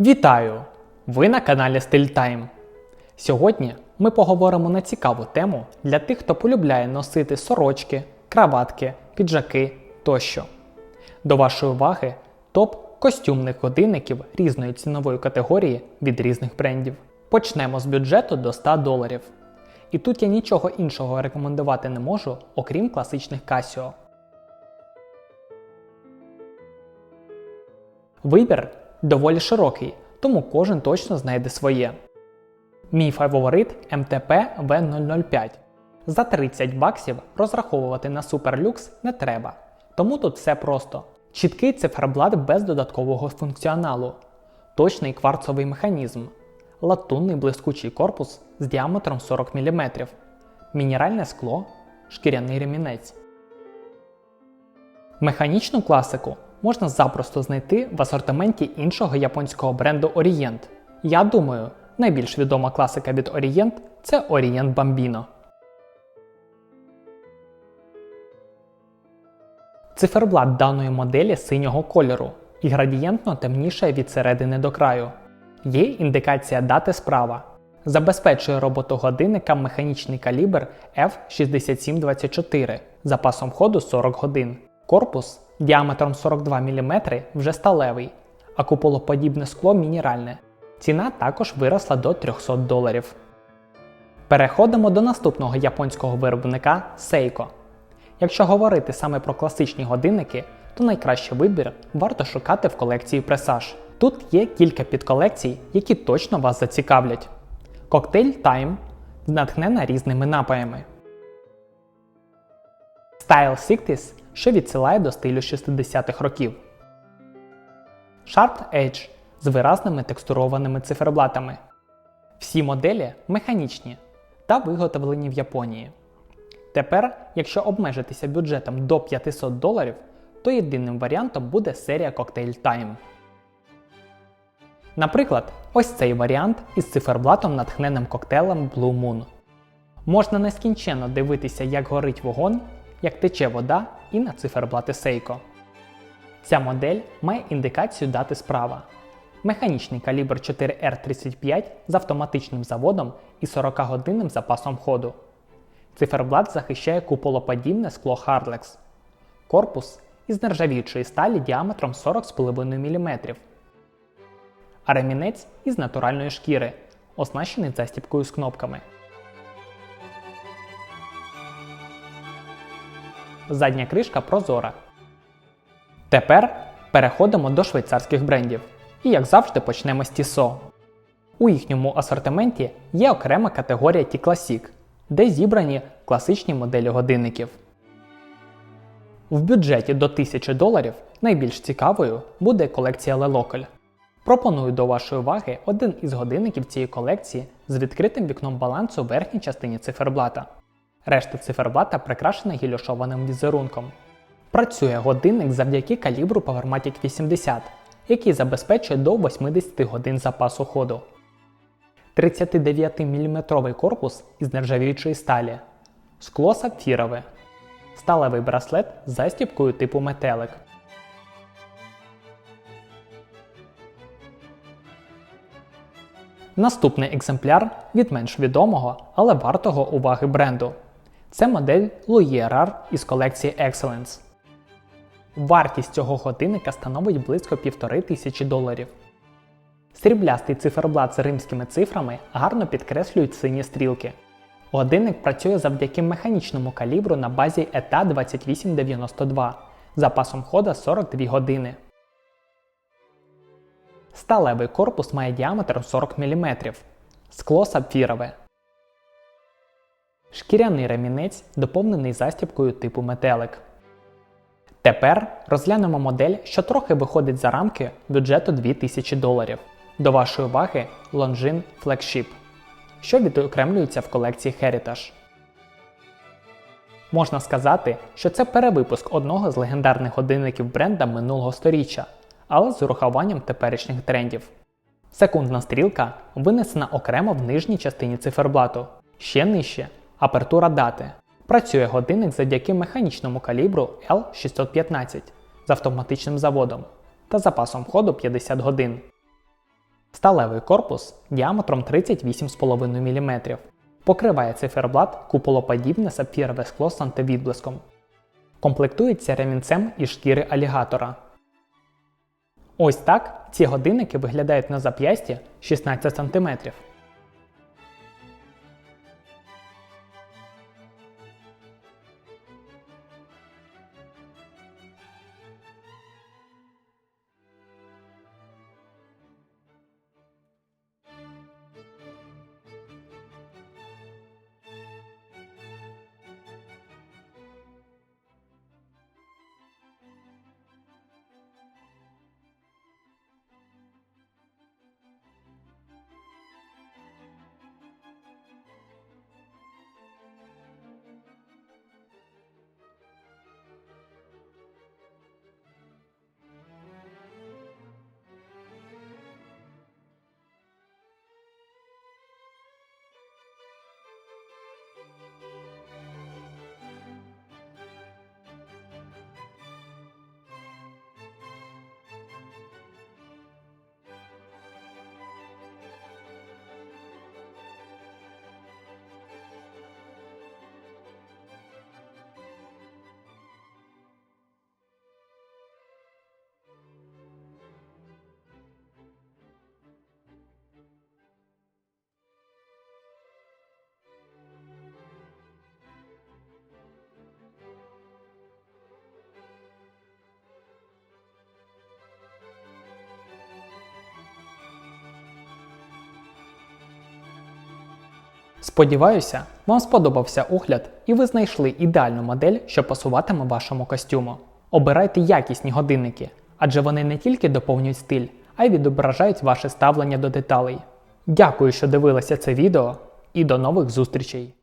Вітаю! Ви на каналі Time. Сьогодні ми поговоримо на цікаву тему для тих, хто полюбляє носити сорочки, краватки, піджаки тощо. До вашої уваги топ костюмних годинників різної цінової категорії від різних брендів. Почнемо з бюджету до 100 доларів. І тут я нічого іншого рекомендувати не можу, окрім класичних Casio. Вибір доволі широкий, тому кожен точно знайде своє. Мій фаворит МТП V005. За 30 баксів розраховувати на суперлюкс не треба. Тому тут все просто. Чіткий циферблат без додаткового функціоналу, точний кварцовий механізм, латунний блискучий корпус з діаметром 40 мм, мінеральне скло, шкіряний ремінець. Механічну класику можна запросто знайти в асортименті іншого японського бренду Orient. Я думаю, найбільш відома класика від Orient це Orient Bambino. Циферблат даної моделі синього кольору і градієнтно темніше від середини до краю. Є індикація дати справа. Забезпечує роботу годинника механічний калібр F6724 запасом ходу 40 годин. Корпус діаметром 42 мм вже сталевий, а куполоподібне скло мінеральне. Ціна також виросла до 300 доларів. Переходимо до наступного японського виробника Seiko. Якщо говорити саме про класичні годинники, то найкращий вибір варто шукати в колекції Presage. Тут є кілька підколекцій, які точно вас зацікавлять. Коктейль Time натхнена різними напаями. Style 60, що відсилає до стилю 60-х років. Sharp Edge з виразними текстурованими циферблатами. Всі моделі механічні та виготовлені в Японії. Тепер, якщо обмежитися бюджетом до 500 доларів, то єдиним варіантом буде серія Cocktail Time. Наприклад, ось цей варіант із циферблатом натхненим коктейлем Blue Moon. Можна нескінченно дивитися, як горить вогонь, як тече вода і на циферблати Seiko. Ця модель має індикацію дати справа. Механічний калібр 4R35 з автоматичним заводом і 40-годинним запасом ходу. Циферблат захищає куполоподібне скло Hardlex. Корпус із нержавіючої сталі діаметром 40,5 мм. А ремінець із натуральної шкіри, оснащений застібкою з кнопками. Задня кришка прозора. Тепер переходимо до швейцарських брендів. І як завжди почнемо з Tissot. У їхньому асортименті є окрема категорія T-Classic, де зібрані класичні моделі годинників. В бюджеті до 1000 доларів найбільш цікавою буде колекція Lelocle. Пропоную до вашої уваги один із годинників цієї колекції з відкритим вікном балансу в верхній частині циферблата. Решта циферблата прикрашена гільошованим візерунком. Працює годинник завдяки калібру Powermatic 80, який забезпечує до 80 годин запасу ходу. 39 мм корпус із нержавіючої сталі, скло сапфірове, сталевий браслет з застібкою типу метелик. Наступний екземпляр від менш відомого, але вартого уваги бренду. Це модель Louis Erard із колекції Excellence. Вартість цього годинника становить близько 1500 доларів. Сріблястий циферблат з римськими цифрами гарно підкреслюють сині стрілки. Годинник працює завдяки механічному калібру на базі ETA 2892 запасом хода 42 години. Сталевий корпус має діаметр 40 мм. Скло сапфірове. Шкіряний ремінець доповнений застібкою типу метелик. Тепер розглянемо модель, що трохи виходить за рамки бюджету 2000 доларів. До вашої уваги Longines Flagship, що відокремлюється в колекції Heritage. Можна сказати, що це перевипуск одного з легендарних годинників бренда минулого сторіччя, але з урахуванням теперішніх трендів. Секундна стрілка винесена окремо в нижній частині циферблату, ще нижче апертура дати. Працює годинник завдяки механічному калібру L615 з автоматичним заводом та запасом ходу 50 годин. Сталевий корпус діаметром 38,5 мм. Покриває циферблат куполоподібне сапфірове скло з антивідблиском. Комплектується ремінцем із шкіри алігатора. Ось так ці годинники виглядають на зап'ясті 16 см. Сподіваюся, вам сподобався огляд і ви знайшли ідеальну модель, що пасуватиме вашому костюму. Обирайте якісні годинники, адже вони не тільки доповнюють стиль, а й відображають ваше ставлення до деталей. Дякую, що дивилися це відео, і до нових зустрічей!